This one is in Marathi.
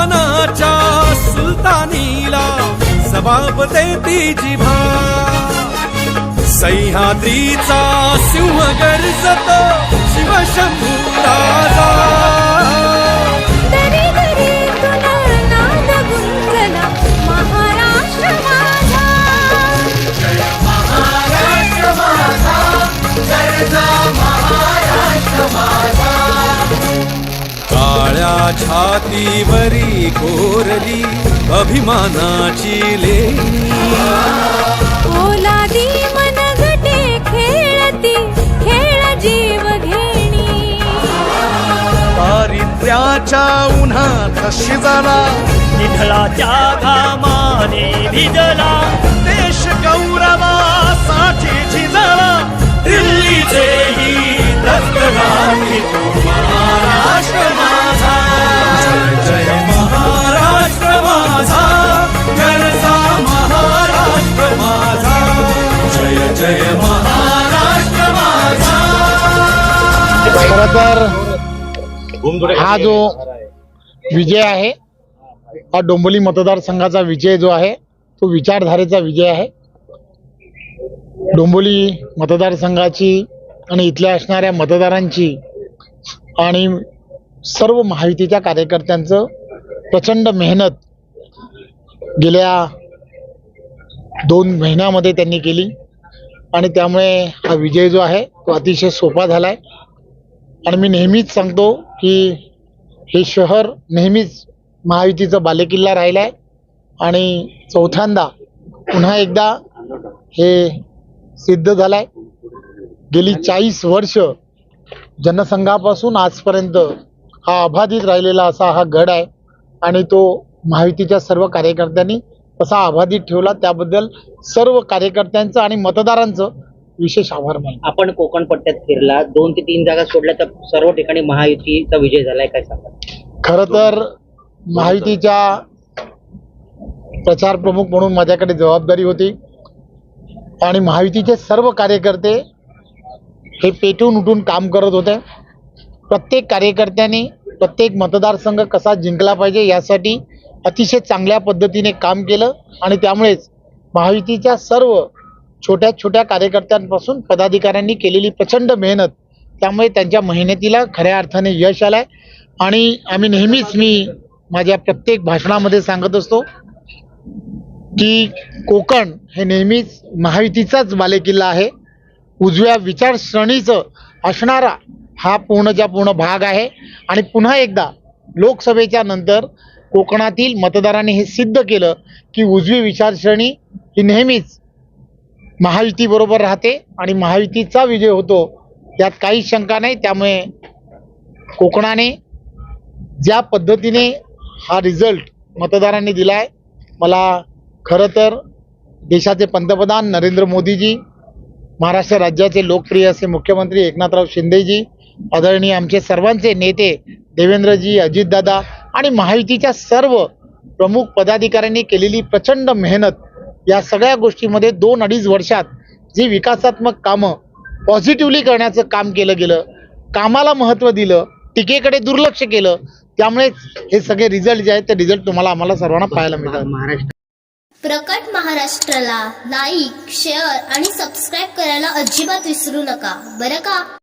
सुलतानाच्या सुलतानीला जबाब देती जिभा. सह्याद्रीचा सिंह गर्जतो शिवशंभू छातीवरी कोरली अभिमानाची लेणी. ओलादी मनगटे खेळती खेळ जीव घेणी. दारिद्र्याच्या उन्हात शिजला निधळाच्या घामाने भिजला देश खर तर हा जो विजय आहे हा डोंबिवली मतदारसंघाचा विजय जो आहे तो विचारधारेचा विजय आहे. डोंबिवली मतदारसंघाची आणि इथल्या असणाऱ्या मतदारांची आणि सर्व महायुतीच्या कार्यकर्त्यांचं प्रचंड मेहनत गेल्या दोन महिन्यामध्ये त्यांनी केली. आणि त्यामुळे हा विजय जो आहे तो अतिशय सोपा झाला आहे आणि मी नेहमीच सांगतो की हे शहर नेहमीच महायुतीचा बालेकिल्ला राहिला आहे आणि चौथ्यांदा पुन्हा एकदा हे सिद्ध झालं आहे गेली चाळीस वर्ष जनसंघापासून आजपर्यंत हा अबाधित राहिलेला असा हा गड आहे. आणि तो महायुतीच्या सर्व कार्यकर्त्यांनी तसा अबाधित ठेवला. त्याबद्दल सर्व कार्यकर्त्यांचं आणि मतदारांचं विशेष आभार मानतो. आपण कोकण पट्ट्यात फिरला दोन ते तीन जागा सोडल्या तर सर्व ठिकाणी महायुतीचा विजय झालाय काय सांगा खर तर महायुतीच्या प्रचार प्रमुख म्हणून माझ्याकडे जबाबदारी होती. आणि महायुतीचे सर्व कार्यकर्ते हे पेटून उठून काम करत होते. प्रत्येक कार्यकर्त्यांनी प्रत्येक मतदारसंघ कसा जिंकला पाहिजे यासाठी अतिशय चांगल्या पद्धतीने काम केलं. आणि त्यामुळेच महायुतीच्या सर्व छोट्या छोट्या कार्यकर्त्यांपासून पदाधिकाऱ्यांनी केलेली प्रचंड मेहनत. त्यामुळे त्यांच्या मेहनतीला खऱ्या अर्थाने यश आलंय. आणि आम्ही नेहमीच मी माझ्या प्रत्येक भाषणामध्ये सांगत असतो की कोकण हे नेहमीच महायुतीचाच बालेकिल्ला आहे. उजव्या विचारसरणीचं असणारा हा पूर्णच्या पूर्ण भाग आहे. आणि पुन्हा एकदा लोकसभेच्या नंतर कोकणातील मतदारांनी हे सिद्ध केलं की उजवी विचारसरणी ही नेहमीच महायुतीबरोबर राहते आणि महायुतीचा विजय होतो यात काही शंका नाही. त्यामुळे कोकणाने ज्या पद्धतीने हा रिझल्ट मतदारांनी दिला आहे मला खरं तर देशाचे पंतप्रधान नरेंद्र मोदीजी महाराष्ट्र राज्याचे लोकप्रिय असे मुख्यमंत्री एकनाथराव शिंदेजी आदरणीय आमचे सर्वांचे नेते देवेंद्रजी अजितदादा आणि महायुतीच्या सर्व प्रमुख पदाधिकाऱ्यांनी केलेली प्रचंड मेहनत या सगळ्या गोष्टीमध्ये दोन अडीच वर्षात जी विकासात्मक कामं पॉझिटिव्हली करण्याचं काम केलं गेलं कामाला महत्त्व दिलं टीकेकडे दुर्लक्ष केलं त्यामुळेच हे सगळे रिझल्ट जे आहेत ते रिझल्ट तुम्हाला आम्हाला सर्वांना पाहायला मिळतात. महाराष्ट्र प्रकट महाराष्ट्राला लाईक शेअर आणि सबस्क्राईब करायला अजिबात विसरू नका. बरं का?